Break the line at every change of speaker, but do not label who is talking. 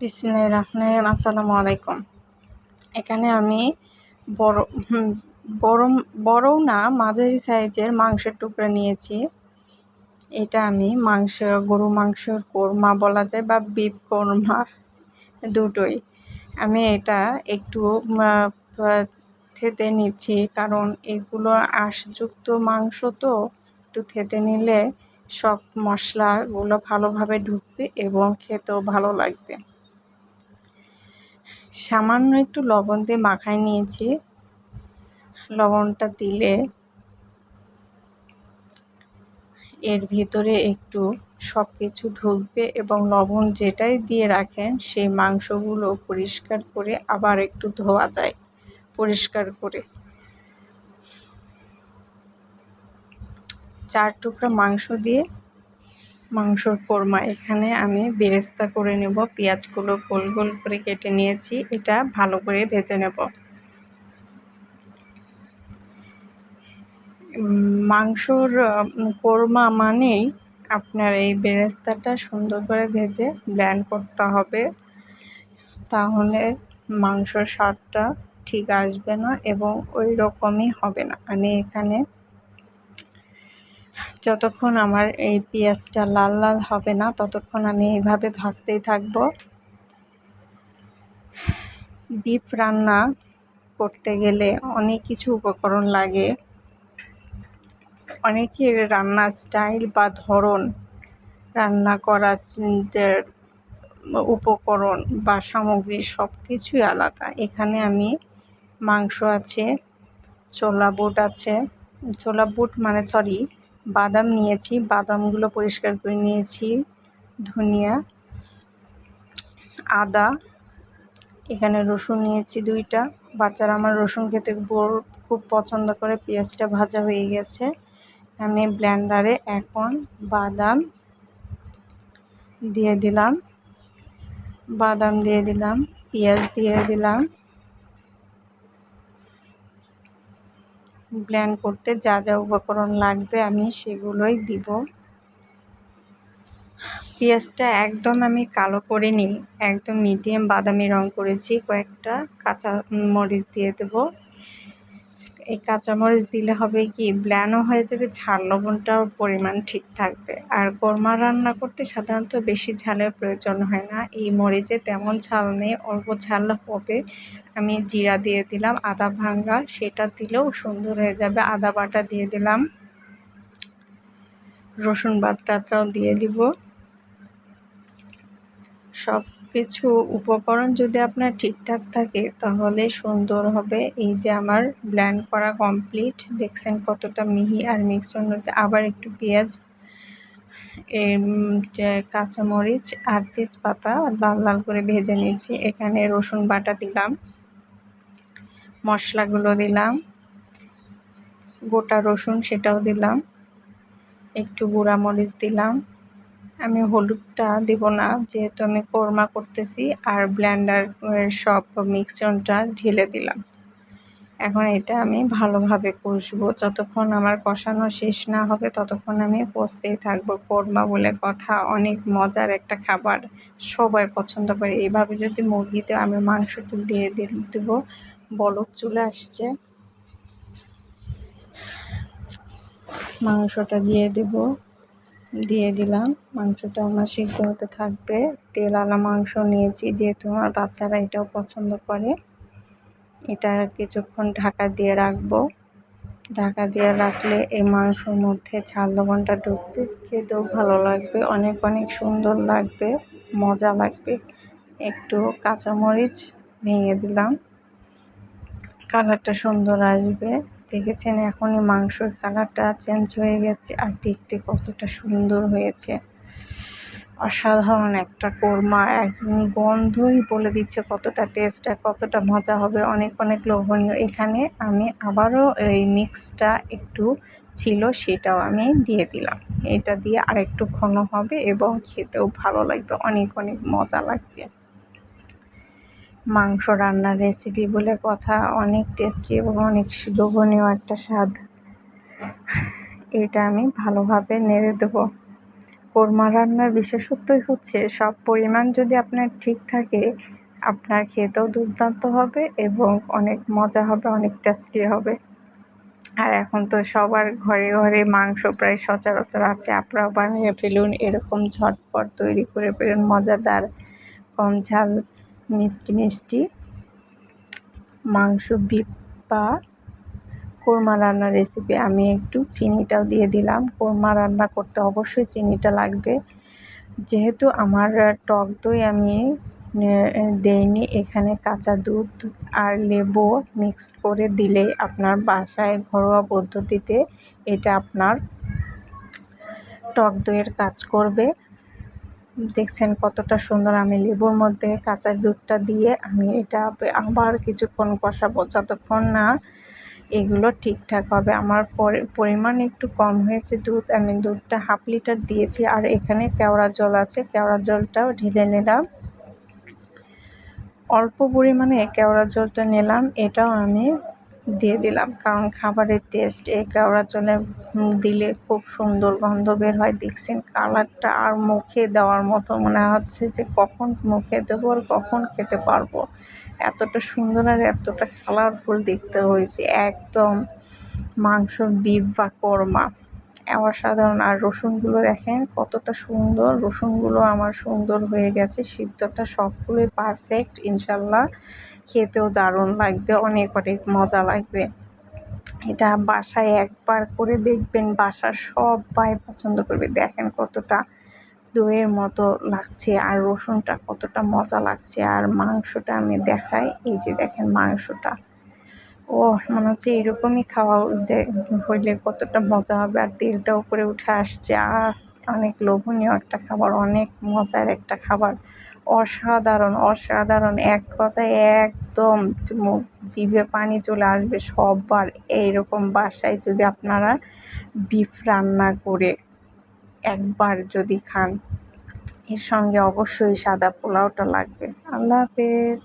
বিসমিল্লাহির রহমানির রহিম, আসসালামু আলাইকুম। এখানে আমি বড় বড় বড়ও না, মাঝারি সাইজের মাংসের টুকরা নিয়েছি। এটা আমি মাংস, গরু মাংসের কোরমা বলা যায় বা বিফ কোরমা দুটোই। আমি এটা একটু থেতে নিচ্ছি কারণ এগুলো আঁশযুক্ত মাংস তো, একটু থেতে নিলে সব মশলাগুলো ভালোভাবে ঢুকবে এবং খেতেও ভালো লাগবে। সামান্য একটু লবণ দিয়ে মাখায় নিয়েছি। লবণটা দিলে এর ভিতরে একটু সব কিছু ঢুকবে এবং লবণ যেটাই দিয়ে রাখেন, সেই মাংসগুলো পরিষ্কার করে আবার একটু ধোয়া যায়, পরিষ্কার করে। চার টুকরা মাংস দিয়ে মাংসর কোরমা। এখানে আমি বেরেস্তা করে নেব, পেঁয়াজগুলো গোল গোল করে কেটে নিয়েছি, এটা ভালো করে ভেজে নেব। মাংসর কোরমা মানেই আপনার এই বেরেস্তাটা সুন্দর করে ভেজে ব্ল্যান্ড করতে হবে। তাহলে মাংসর স্বাদটা ঠিক আসবে না এবং ওই রকমই হবে না। আমি এখানে যতক্ষণ আমার এই পেঁয়াজটা লাল লাল হবে না, ততক্ষণ আমি এইভাবে ভাজতেই থাকব। বিফ রান্না করতে গেলে অনেক কিছু উপকরণ লাগে। অনেকের রান্নার স্টাইল বা ধরন, রান্না করার উপকরণ বা সামগ্রী সব কিছুই আলাদা। এখানে আমি মাংস আছে, ছোলা বুট আছে। ছোলা বুট মানে সরি বাদাম নিয়েছি, বাদামগুলো পরিষ্কার করে নিয়েছি, ধনিয়া, আদা, এখানে রসুন নিয়েছি দুইটা। বাচ্চারা আমার রসুন খেতে খুব পছন্দ করে, পেঁয়াজটা ভাজা হয়ে গেছে। আমি ব্লেন্ডারে এখন বাদাম দিয়ে দিলাম, বাদাম দিয়ে দিলাম, পেঁয়াজ দিয়ে দিলাম। ব্লেন্ড করতে যা যা উপকরণ লাগবে আমি সেগুলোই দিব। পেঁয়াজটা একদম আমি কালো করে নিই, একদম মিডিয়াম বাদামি রং করেছি, কয়েকটা কাঁচা মরিচ দিয়ে দেবো। এই কাঁচামরিচ দিলে হবে কি, ব্ল্যানও হয়ে যাবে, ঝাল লবণটার পরিমাণ ঠিক থাকবে। আর কোরমা রান্না করতে সাধারণত বেশি ঝালের প্রয়োজন হয় না। এই মরিচে তেমন ঝাল নেই, অল্প ঝাল হবে। আমি জিরা দিয়ে দিলাম, আদা ভাঙ্গা সেটা দিলেও সুন্দর হয়ে যাবে। আদা বাটা দিয়ে দিলাম। রসুন বাটাটাও দিয়ে দিব। সব কিছু উপকরণ যদি আপনার ঠিকঠাক থাকে, তাহলে সুন্দর হবে। এই যে আমার ব্ল্যান্ড করা কমপ্লিট দেখছেন কতটা মিহি আর মিক্সচার হচ্ছে আবার একটু পেঁয়াজ কাঁচামরিচ আর তেজপাতা লাল লাল করে ভেজে নিয়েছি। এখানে রসুন বাটা দিলাম, মশলাগুলো দিলাম, গোটা রসুন সেটাও দিলাম, একটু গুঁড়া মরিচ দিলাম। হলুদটা দেব না, যেহেতু আমি কোরমা করতেছি আর ব্ল্যান্ডার সব মিক্সচারটা ঢেলে দিলাম। এখন এটা আমি ভালোভাবে কষবো। যতক্ষণ আমার কষানো শেষ না হবে, ততক্ষণ আমি কষতেই থাকব। কোরমা বলে কথা, অনেক মজার একটা খাবার। সবাই পছন্দ করে। এইভাবে যদি মুরগিতে আমি মাংসটা দিয়ে দেবো বলক চলে আসছে। মাংসটা দিয়ে দেবো। দিয়ে দিলাম। মাংসটা আমার সিদ্ধ হতে থাকবে। তেল আলা মাংস নিয়েছি, যেহেতু আমার বাচ্চারা এটাও পছন্দ করে। এটা কিছুক্ষণ ঢাকা দিয়ে রাখব। ঢাকা দিয়ে রাখলে এই মাংসর মধ্যে ঝাল লবণটা ঢুকবে। খেতেও ভালো লাগবে, অনেক অনেক সুন্দর লাগবে, মজা লাগবে। একটু কাঁচামরিচ ভেঙে দিলাম। কালারটা সুন্দর আসবে। দেখেছেন এখনই মাংসর কালারটা চেঞ্জ হয়ে গেছে আর দেখতে কতটা সুন্দর হয়েছে। অসাধারণ একটা কোরমা একদম গন্ধই বলে দিচ্ছে কতটা টেস্ট আর কতটা মজা হবে। অনেক অনেক লোভনীয়। এখানে আমি আবারও এই মিক্সটা একটু ছিল, সেটাও আমি দিয়ে দিলাম। এটা দিয়ে আরেকটু ঘন হবে এবং খেতেও ভালো লাগবে, অনেক অনেক মজা লাগবে। মাংস রান্নার রেসিপি বলে কথা, অনেক টেস্টি এবং অনেক লোভনীয় একটা স্বাদ। এটা আমি ভালোভাবে নেড়ে দেবো। কোরমা রান্নার বিশেষত্বই হচ্ছে, সব পরিমাণ যদি আপনার ঠিক থাকে, আপনার খেতেও দুর্দান্ত হবে এবং অনেক মজা হবে, অনেক টেস্টি হবে। আর এখন তো সবার ঘরে ঘরে মাংস প্রায় সচরাচর আছে, আপনারাও বানিয়ে ফেলুন। এরকম ঝটপট তৈরি করে ফেলুন, মজাদার। কম ঝাল মিষ্টি মিষ্টি, মাংস বিপ বা কোরমা রান্নার রেসিপি আমি একটু চিনিটাও দিয়ে দিলাম। কোরমা রান্না করতে অবশ্যই চিনিটা লাগবে। যেহেতু আমার টক দই আমি দেইনি। এখানে কাঁচা দুধ আর লেবু মিক্সড করে দিলে আপনার বাসায় ঘরোয়া পদ্ধতিতে এটা আপনার টক দইয়ের কাজ করবে। দেখছেন কতটা সুন্দর আমি লেবুর মধ্যে কাঁচা দুধটা দিয়ে আমি এটা আবার কিছুক্ষণ কষাবো। যতক্ষণ না এগুলো ঠিকঠাক হবে। আমার পরিমাণ একটু কম হয়েছে দুধ। আমি দুধটা হাফ লিটার দিয়েছি আর এখানে কেওড়া জল আছে। কেওড়া জলটাও ঢেলে নিলাম। অল্প পরিমাণে কেওড়া জলটা নিলাম। এটাও আমি দিয়ে দিলাম। কারণ খাবারের টেস্ট এই কেওড়া জলে দিলে খুব সুন্দর গন্ধ বের হয়। দেখছেন কালারটা আর মুখে দেওয়ার মতো মনে হচ্ছে যে কখন মুখে দেবো আর কখন খেতে পারব। এতটা সুন্দর আর এতটা কালারফুল দেখতে হয়েছে। একদম মাংস বিফ বা কোরমা। অসাধারণ আর রসুনগুলো দেখেন কতটা সুন্দর। রসুনগুলো আমার সুন্দর হয়ে গেছে। সিদ্ধটা সবগুলোই পারফেক্ট ইনশাল্লাহ। খেতেও দারুণ লাগবে, অনেক অনেক মজা লাগবে। এটা বাসায় একবার করে দেখবেন, বাসার সবাই পছন্দ করবে। দেখেন কতটা দইয়ের মতো লাগছে আর রসুনটা কতটা মজা লাগছে। আর মাংসটা আমি দেখাই, এই যে দেখেন মাংসটা। ও মনে হচ্ছে এরকমই খাওয়া যে হইলে কতটা মজা হবে। আর তেলটা উপরে উঠে আসছে। আর অনেক লোভনীয় একটা খাবার, অনেক মজার একটা খাবার। অসাধারণ অসাধারণ। এক কথায় একদম জিভে পানি চলে আসবে সববার। এইরকম বাসায় যদি আপনারা বিফ রান্না করে একবার যদি খান, এর সঙ্গে অবশ্যই সাদা পোলাওটা লাগবে। আল্লাহ হাফেজ।